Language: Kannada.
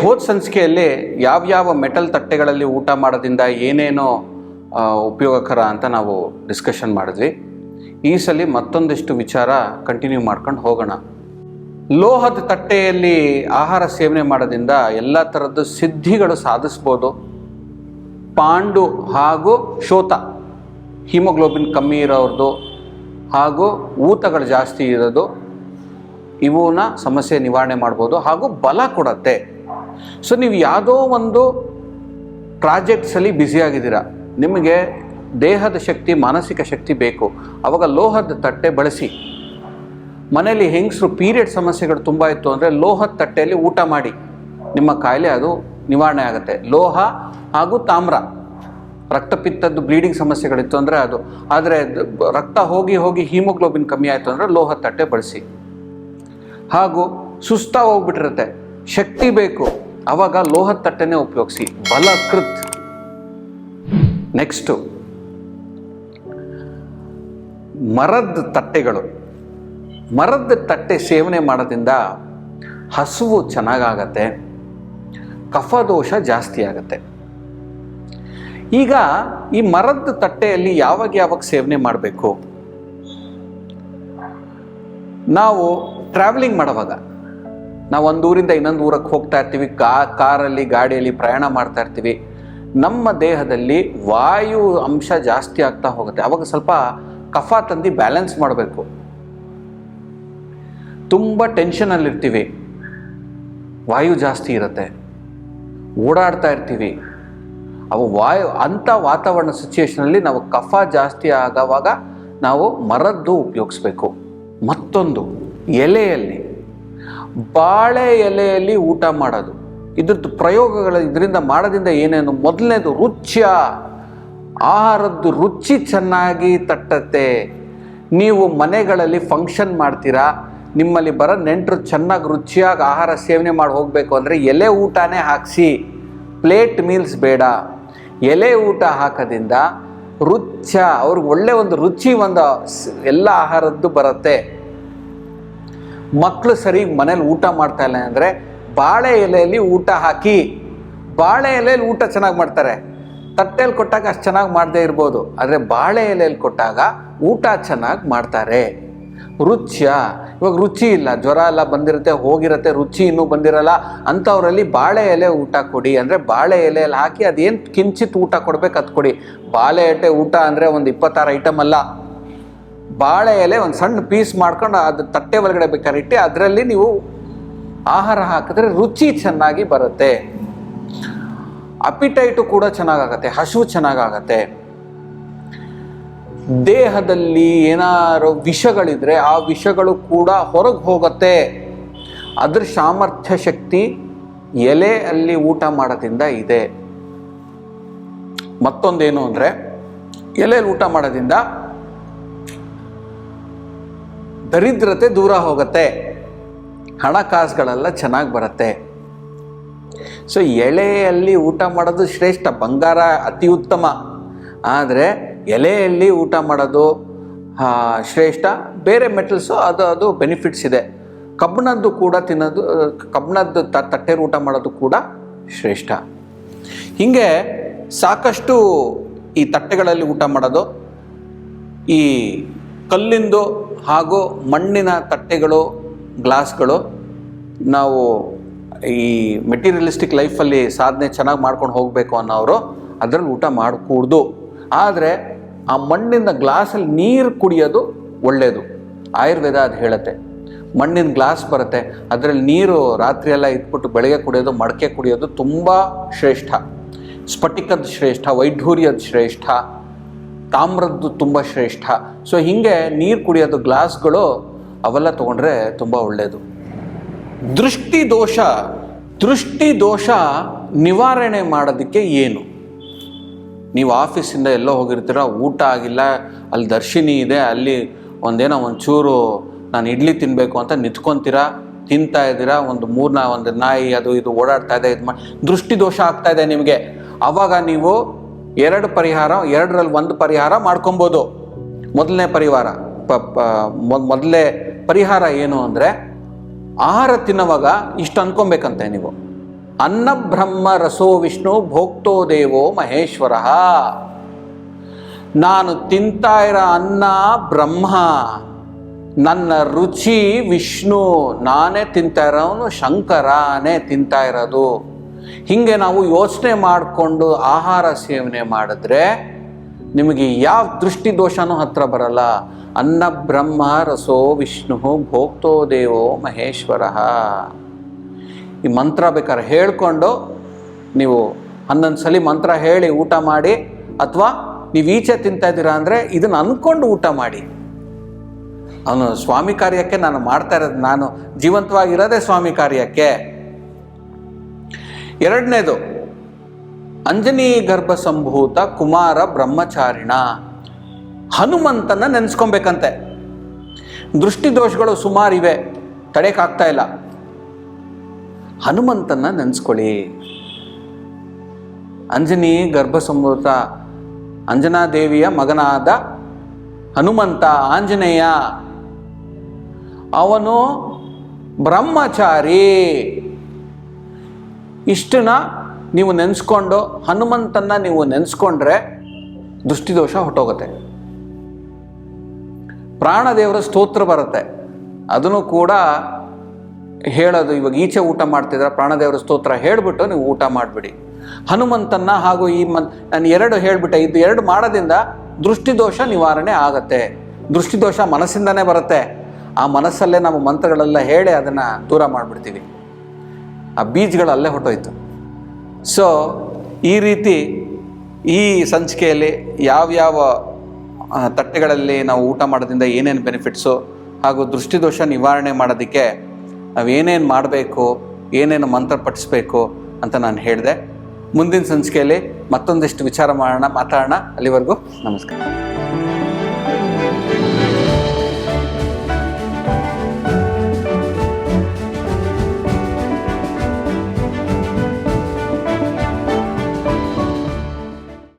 ಹೋದ ಸಂಚಿಕೆಯಲ್ಲಿ ಯಾವ್ಯಾವ ಮೆಟಲ್ ತಟ್ಟೆಗಳಲ್ಲಿ ಊಟ ಮಾಡೋದ್ರಿಂದ ಏನೇನೋ ಉಪಯೋಗಕರ ಅಂತ ನಾವು ಡಿಸ್ಕಷನ್ ಮಾಡಿದ್ವಿ. ಈ ಸಲ ಮತ್ತೊಂದಿಷ್ಟು ವಿಚಾರ ಕಂಟಿನ್ಯೂ ಮಾಡ್ಕೊಂಡು ಹೋಗೋಣ. ಲೋಹದ ತಟ್ಟೆಯಲ್ಲಿ ಆಹಾರ ಸೇವನೆ ಮಾಡೋದ್ರಿಂದ ಎಲ್ಲ ಥರದ್ದು ಸಿದ್ಧಿಗಳು ಸಾಧಿಸ್ಬೋದು. ಪಾಂಡು ಹಾಗೂ ಶೋತ ಹಿಮೋಗ್ಲೋಬಿನ್ ಕಮ್ಮಿ ಇರೋರ್ದು ಹಾಗೂ ಊತಗಳು ಜಾಸ್ತಿ ಇರೋದು ಇವನ್ನ ಸಮಸ್ಯೆ ನಿವಾರಣೆ ಮಾಡ್ಬೋದು ಹಾಗೂ ಬಲ ಕೊಡತ್ತೆ. ಸೊ ನೀವು ಯಾವುದೋ ಒಂದು ಪ್ರಾಜೆಕ್ಟ್ಸಲ್ಲಿ ಬ್ಯುಸಿಯಾಗಿದ್ದೀರಾ ನಿಮಗೆ ದೇಹದ ಶಕ್ತಿ, ಮಾನಸಿಕ ಶಕ್ತಿ ಬೇಕು. ಅವಾಗ ಲೋಹದ ತಟ್ಟೆ ಬಳಸಿ. ಮನೆಯಲ್ಲಿ ಹೆಂಗಸರು ಪೀರಿಯಡ್ ಸಮಸ್ಯೆಗಳು ತುಂಬ ಇತ್ತು ಅಂದರೆ ಲೋಹದ ತಟ್ಟೆಯಲ್ಲಿ ಊಟ ಮಾಡಿ. ನಿಮ್ಮ ಕಾಯಿಲೆ ಅದು ನಿವಾರಣೆ ಆಗುತ್ತೆ. ಲೋಹ ಹಾಗೂ ತಾಮ್ರ. ರಕ್ತಪಿತ್ತದ್ದು ಬ್ಲೀಡಿಂಗ್ ಸಮಸ್ಯೆಗಳಿತ್ತು ಅಂದರೆ ಅದು. ಆದರೆ ರಕ್ತ ಹೋಗಿ ಹೋಗಿ ಹಿಮೋಗ್ಲೋಬಿನ್ ಕಮ್ಮಿ ಆಯಿತು ಅಂದರೆ ಲೋಹದ ತಟ್ಟೆ ಬಳಸಿ. ಹಾಗೂ ಸುಸ್ತ ಹೋಗ್ಬಿಟ್ಟಿರುತ್ತೆ. ಶಕ್ತಿ ಬೇಕು. ಅವಾಗ ಲೋಹದ ತಟ್ಟೆನೇ ಉಪಯೋಗಿಸಿ. ಬಲಕೃತ್. ನೆಕ್ಸ್ಟು ಮರದ ತಟ್ಟೆಗಳು. ಮರದ ತಟ್ಟೆ ಸೇವನೆ ಮಾಡೋದ್ರಿಂದ ಹಸುವು ಚೆನ್ನಾಗಾಗತ್ತೆ, ಕಫದೋಷ ಜಾಸ್ತಿ ಆಗತ್ತೆ. ಈಗ ಈ ಮರದ ತಟ್ಟೆಯಲ್ಲಿ ಯಾವಾಗ ಯಾವಾಗ ಸೇವನೆ ಮಾಡಬೇಕು? ನಾವು ಟ್ರಾವೆಲಿಂಗ್ ಮಾಡೋವಾಗ. ನಾವು ಒಂದು ಊರಿಂದ ಇನ್ನೊಂದು ಊರಕ್ಕೆ ಹೋಗ್ತಾ ಇರ್ತೀವಿ, ಕಾ, ಕಾರಲ್ಲಿ, ಗಾಡಿಯಲ್ಲಿ ಪ್ರಯಾಣ ಮಾಡ್ತಾ ಇರ್ತೀವಿ. ನಮ್ಮ ದೇಹದಲ್ಲಿ ವಾಯು ಅಂಶ ಜಾಸ್ತಿ ಆಗ್ತಾ ಹೋಗುತ್ತೆ. ಅವಾಗ ಸ್ವಲ್ಪ ಕಫ ತಂದು ಬ್ಯಾಲೆನ್ಸ್ ಮಾಡಬೇಕು. ತುಂಬ ಟೆನ್ಷನಲ್ಲಿರ್ತೀವಿ ವಾಯು ಜಾಸ್ತಿ ಇರುತ್ತೆ. ಓಡಾಡ್ತಾ ಇರ್ತೀವಿ. ಅವು ವಾಯು, ಅಂಥ ವಾತಾವರಣ ಸಿಚುಯೇಷನಲ್ಲಿ ನಾವು ಕಫ ಜಾಸ್ತಿ ಆಗವಾಗ ನಾವು ಮರದ್ದು ಉಪಯೋಗಿಸ್ಬೇಕು. ಮತ್ತೊಂದು, ಎಲೆಯಲ್ಲಿ. ಬಾಳೆ ಎಲೆಯಲ್ಲಿ ಊಟ ಮಾಡೋದು. ಇದ್ರದ್ದು ಪ್ರಯೋಗಗಳ ಇದರಿಂದ ಮಾಡೋದ್ರಿಂದ ಏನೇನು? ಮೊದಲನೇದು ರುಚ್ಯ. ಆಹಾರದ್ದು ರುಚಿ ಚೆನ್ನಾಗಿ ತಟ್ಟತ್ತೆ. ನೀವು ಮನೆಗಳಲ್ಲಿ ಫಂಕ್ಷನ್ ಮಾಡ್ತೀರಾ? ನಿಮ್ಮಲ್ಲಿ ಬರೋ ನೆಂಟರು ಚೆನ್ನಾಗಿ ರುಚಿಯಾಗಿ ಆಹಾರ ಸೇವನೆ ಮಾಡಿ ಹೋಗಬೇಕು ಅಂದರೆ ಎಲೆ ಊಟನೇ ಹಾಕಿಸಿ. ಪ್ಲೇಟ್ ಮೀಲ್ಸ್ ಬೇಡ. ಎಲೆ ಊಟ ಹಾಕೋದ್ರಿಂದ ರುಚ ಅವ್ರಿಗೆ ಒಳ್ಳೆ ಒಂದು ರುಚಿ ಒಂದು ಎಲ್ಲ ಆಹಾರದ್ದು ಬರುತ್ತೆ. ಮಕ್ಕಳು ಸರಿ ಮನೇಲಿ ಊಟ ಮಾಡ್ತಾ ಇಲ್ಲ ಅಂದರೆ ಬಾಳೆ ಎಲೆಯಲ್ಲಿ ಊಟ ಹಾಕಿ, ಬಾಳೆ ಎಲೆಯಲ್ಲಿ ಊಟ ಚೆನ್ನಾಗಿ ಮಾಡ್ತಾರೆ. ತಟ್ಟೆಯಲ್ಲಿ ಕೊಟ್ಟಾಗ ಅಷ್ಟು ಚೆನ್ನಾಗಿ ಮಾಡದೇ ಇರ್ಬೋದು. ಆದರೆ ಬಾಳೆ ಎಲೆಯಲ್ಲಿ ಕೊಟ್ಟಾಗ ಊಟ ಚೆನ್ನಾಗಿ ಮಾಡ್ತಾರೆ. ರುಚ್ಯ ಇವಾಗ ರುಚಿ ಇಲ್ಲ, ಜ್ವರ ಎಲ್ಲ ಬಂದಿರುತ್ತೆ, ಹೋಗಿರುತ್ತೆ, ರುಚಿ ಇನ್ನೂ ಬಂದಿರಲ್ಲ, ಅಂಥವರಲ್ಲಿ ಬಾಳೆ ಎಲೆ ಊಟ ಕೊಡಿ. ಅಂದರೆ ಬಾಳೆ ಎಲೆಯಲ್ಲಿ ಹಾಕಿ ಅದೇನು ಕಿಂಚಿತ್ ಊಟ ಕೊಡ್ಬೇಕು ಅದು ಕೊಡಿ. ಬಾಳೆ ಎಲೆ ಊಟ ಅಂದರೆ ಒಂದು ಇಪ್ಪತ್ತಾರು ಐಟಮ್ ಅಲ್ಲ. ಬಾಳೆ ಎಲೆ ಒಂದು ಸಣ್ಣ ಪೀಸ್ ಮಾಡ್ಕೊಂಡು ಅದು ತಟ್ಟೆ ಒಳಗಡೆ ಬೇಕಾದ್ರೆ ಇಟ್ಟು ಅದರಲ್ಲಿ ನೀವು ಆಹಾರ ಹಾಕಿದ್ರೆ ರುಚಿ ಚೆನ್ನಾಗಿ ಬರುತ್ತೆ. ಅಪಿಟೈಟು ಕೂಡ ಚೆನ್ನಾಗಾಗತ್ತೆ ಹಸು ಚೆನ್ನಾಗಾಗತ್ತೆ. ದೇಹದಲ್ಲಿ ಏನಾರು ವಿಷಗಳಿದ್ರೆ ಆ ವಿಷಗಳು ಕೂಡ ಹೊರಗೆ ಹೋಗುತ್ತೆ. ಅದ್ರ ಸಾಮರ್ಥ್ಯ ಶಕ್ತಿ ಎಲೆ ಅಲ್ಲಿ ಊಟ ಮಾಡೋದ್ರಿಂದ ಇದೆ. ಮತ್ತೊಂದೇನು ಅಂದರೆ ಎಲೆಯಲ್ಲಿ ಊಟ ಮಾಡೋದ್ರಿಂದ ದರಿದ್ರತೆ ದೂರ ಹೋಗುತ್ತೆ. ಹಣಕಾಸುಗಳೆಲ್ಲ ಚೆನ್ನಾಗಿ ಬರುತ್ತೆ. ಸೊ ಎಳೆಯಲ್ಲಿ ಊಟ ಮಾಡೋದು ಶ್ರೇಷ್ಠ, ಬಂಗಾರ ಅತಿ ಉತ್ತಮ. ಆದರೆ, ಎಲೆಯಲ್ಲಿ ಊಟ ಮಾಡೋದು ಶ್ರೇಷ್ಠ. ಬೇರೆ ಮೆಟಲ್ಸು ಅದು ಅದು ಬೆನಿಫಿಟ್ಸ್ ಇದೆ. ಕಬ್ಬಣದ್ದು ಕೂಡ ತಿನ್ನೋದು ಕಬ್ಬಣದ್ದು ಕಬ್ಬಿಣದ್ದು ತ ತಟ್ಟೆಲಿ ಊಟ ಮಾಡೋದು ಕೂಡ ಶ್ರೇಷ್ಠ. ಹೀಗೆ ಸಾಕಷ್ಟು ಈ ತಟ್ಟೆಗಳಲ್ಲಿ ಊಟ ಮಾಡೋದು, ಈ ಕಲ್ಲಿಂದು ಹಾಗೂ ಮಣ್ಣಿನ ತಟ್ಟೆಗಳು ಗ್ಲಾಸ್ಗಳು ನಾವು ಈ ಮೆಟೀರಿಯಲಿಸ್ಟಿಕ್ ಲೈಫಲ್ಲಿ ಸಾಧನೆ ಚೆನ್ನಾಗಿ ಮಾಡ್ಕೊಂಡು ಹೋಗಬೇಕು ಅನ್ನೋರು ಅದರಲ್ಲಿ ಊಟ ಮಾಡಕೂಡ್ದು. ಆದರೆ ಆ ಮಣ್ಣಿನ ಗ್ಲಾಸಲ್ಲಿ ನೀರು ಕುಡಿಯೋದು ಒಳ್ಳೆಯದು ಆಯುರ್ವೇದ ಅದು ಹೇಳುತ್ತೆ. ಮಣ್ಣಿನ ಗ್ಲಾಸ್ ಬರುತ್ತೆ. ಅದರಲ್ಲಿ ನೀರು ರಾತ್ರಿ ಎಲ್ಲ ಇಟ್ಬಿಟ್ಟು ಬೆಳಗ್ಗೆ ಕುಡಿಯೋದು, ಮಡಕೆ ಕುಡಿಯೋದು ತುಂಬ ಶ್ರೇಷ್ಠ. ಸ್ಫಟಿಕದ ಶ್ರೇಷ್ಠ, ವೈಢೂರ್ಯದ ಶ್ರೇಷ್ಠ. ತಾಮ್ರದ್ದು ತುಂಬ ಶ್ರೇಷ್ಠ. ಸೊ ಹೀಗೆ ನೀರು ಕುಡಿಯೋದು ಗ್ಲಾಸ್ಗಳು ಅವೆಲ್ಲ ತೊಗೊಂಡ್ರೆ ತುಂಬ ಒಳ್ಳೆಯದು ದೃಷ್ಟಿ ದೋಷ ದೃಷ್ಟಿ ದೋಷ ನಿವಾರಣೆ ಮಾಡೋದಕ್ಕೆ ಏನು? ನೀವು ಆಫೀಸಿಂದ ಎಲ್ಲೋ ಹೋಗಿರ್ತೀರ, ಊಟ ಆಗಿಲ್ಲ, ಅಲ್ಲಿ ದರ್ಶಿನಿ ಇದೆ, ಅಲ್ಲಿ ಒಂದೇನೋ ಒಂಚೂರು ನಾನು ಇಡ್ಲಿ ತಿನ್ನಬೇಕು ಅಂತ ನಿಂತ್ಕೊಂತೀರಾ, ತಿಂತಾ ಇದ್ದೀರಾ, ಒಂದು ಮೂರ್ನ, ಒಂದು ನಾಯಿ ಅದು ಇದು ಓಡಾಡ್ತಾ ಇದೆ, ಇದು ಮಾಡಿ ದೃಷ್ಟಿ ದೋಷ ಆಗ್ತಾ ಇದೆ ನಿಮಗೆ. ಆವಾಗ ನೀವು ಎರಡು ಪರಿಹಾರ, ಎರಡರಲ್ಲಿ ಒಂದು ಪರಿಹಾರ ಮಾಡ್ಕೊಬೋದು. ಮೊದಲನೇ ಪರಿವಾರ, ಪ ಮೊದಲೇ ಪರಿಹಾರ ಏನು ಅಂದರೆ ಆಹಾರ ತಿನ್ನುವಾಗ ಇಷ್ಟು ಅನ್ಕೊಬೇಕಂತೆ ನೀವು. ಅನ್ನ ಬ್ರಹ್ಮ ರಸೋ ವಿಷ್ಣು ಭೋಕ್ತೋ ದೇವೋ ಮಹೇಶ್ವರ. ನಾನು ತಿಂತಾ ಇರೋ ಅನ್ನ ಬ್ರಹ್ಮ, ನನ್ನ ರುಚಿ ವಿಷ್ಣು, ನಾನೇ ತಿಂತಾ ಇರೋನು ಶಂಕರನೇ ತಿಂತಾ ಇರೋದು. ಹೀಗೆ ನಾವು ಯೋಚನೆ ಮಾಡಿಕೊಂಡು ಆಹಾರ ಸೇವನೆ ಮಾಡಿದ್ರೆ ನಿಮಗೆ ಯಾವ ದೃಷ್ಟಿ ದೋಷನೂ ಹತ್ರ ಬರಲ್ಲ. ಅನ್ನ ಬ್ರಹ್ಮ ರಸೋ ವಿಷ್ಣು ಭೋಕ್ತೋ ದೇವೋ ಮಹೇಶ್ವರ. ಈ ಮಂತ್ರ ಬೇಕಾದ್ರೆ ಹೇಳ್ಕೊಂಡು ನೀವು ಹನ್ನೊಂದು ಸಲ ಮಂತ್ರ ಹೇಳಿ ಊಟ ಮಾಡಿ ಅಥವಾ ನೀವು ಈಚೆ ತಿಂತಾ ಇದ್ದೀರಾ ಅಂದರೆ ಇದನ್ನು ಅಂದ್ಕೊಂಡು ಊಟ ಮಾಡಿ. ಅವನು ಸ್ವಾಮಿ ಕಾರ್ಯಕ್ಕೆ ನಾನು ಮಾಡ್ತಾ ಇರೋದು, ನಾನು ಜೀವಂತವಾಗಿರೋದೇ ಸ್ವಾಮಿ ಕಾರ್ಯಕ್ಕೆ. ಎರಡನೇದು, ಅಂಜನಿ ಗರ್ಭ ಸಂಭೂತ ಕುಮಾರ ಬ್ರಹ್ಮಚಾರಿಣ. ಹನುಮಂತನ ನೆನೆಸ್ಕೊಬೇಕಂತೆ. ದೃಷ್ಟಿದೋಷಗಳು ಸುಮಾರಿವೆ ತಡೆಯಕ್ಕಾಗ್ತಾ ಇಲ್ಲ. ಹನುಮಂತನ ನೆನೆಸ್ಕೊಳ್ಳಿ. ಅಂಜನಿ ಗರ್ಭ ಸಂಭೂತ ಅಂಜನಾದೇವಿಯ ಮಗನಾದ ಹನುಮಂತ ಆಂಜನೇಯ. ಅವನು ಬ್ರಹ್ಮಚಾರಿ. ಇಷ್ಟನ್ನ ನೀವು ನೆನೆಸ್ಕೊಂಡು, ಹನುಮಂತನ್ನ ನೀವು ನೆನೆಸ್ಕೊಂಡ್ರೆ ದೃಷ್ಟಿದೋಷ ಹೊಟ್ಟೋಗುತ್ತೆ ಪ್ರಾಣದೇವರ ಸ್ತೋತ್ರ ಬರುತ್ತೆ. ಅದನ್ನು ಕೂಡ ಹೇಳೋದು, ಇವಾಗ ಈಚೆ ಊಟ ಮಾಡ್ತಿದ್ರೆ, ಪ್ರಾಣದೇವರ ಸ್ತೋತ್ರ ಹೇಳಿಬಿಟ್ಟು ನೀವು ಊಟ ಮಾಡಿಬಿಡಿ. ಹನುಮಂತನ್ನ ಹಾಗೂ ಈ ಮನ್ ನಾನು ಎರಡು ಹೇಳಿಬಿಟ್ಟೆ, ಇದು ಎರಡು ಮಾಡೋದ್ರಿಂದ ದೃಷ್ಟಿದೋಷ ನಿವಾರಣೆ ಆಗತ್ತೆ. ದೃಷ್ಟಿದೋಷ ಮನಸ್ಸಿಂದನೇ ಬರುತ್ತೆ. ಆ ಮನಸ್ಸಲ್ಲೇ ನಮ್ಮ ಮಂತ್ರಗಳೆಲ್ಲ ಹೇಳಿ ಅದನ್ನು ದೂರ ಮಾಡಿಬಿಡ್ತೀವಿ. ಆ ಬೀಜಗಳು ಅಲ್ಲೇ ಹೊಟ್ಟೋಯ್ತು ಸೊ ಈ ರೀತಿ ಈ ಸಂಚಿಕೆಯಲ್ಲಿ ಯಾವ್ಯಾವ ತಟ್ಟೆಗಳಲ್ಲಿ ನಾವು ಊಟ ಮಾಡೋದ್ರಿಂದ ಏನೇನು ಬೆನಿಫಿಟ್ಸು ಹಾಗೂ ದೃಷ್ಟಿದೋಷ ನಿವಾರಣೆ ಮಾಡೋದಕ್ಕೆ ನಾವೇನೇನು ಮಾಡಬೇಕು, ಏನೇನು ಮಂತ್ರ ಪಠಿಸ್ಬೇಕು ಅಂತ ನಾನು ಹೇಳಿದೆ. ಮುಂದಿನ ಸಂಚಿಕೆಯಲ್ಲಿ ಮತ್ತೊಂದಿಷ್ಟು ವಿಚಾರ ಮಾಡೋಣ, ಮಾತಾಡೋಣ. ಅಲ್ಲಿವರೆಗೂ ನಮಸ್ಕಾರ.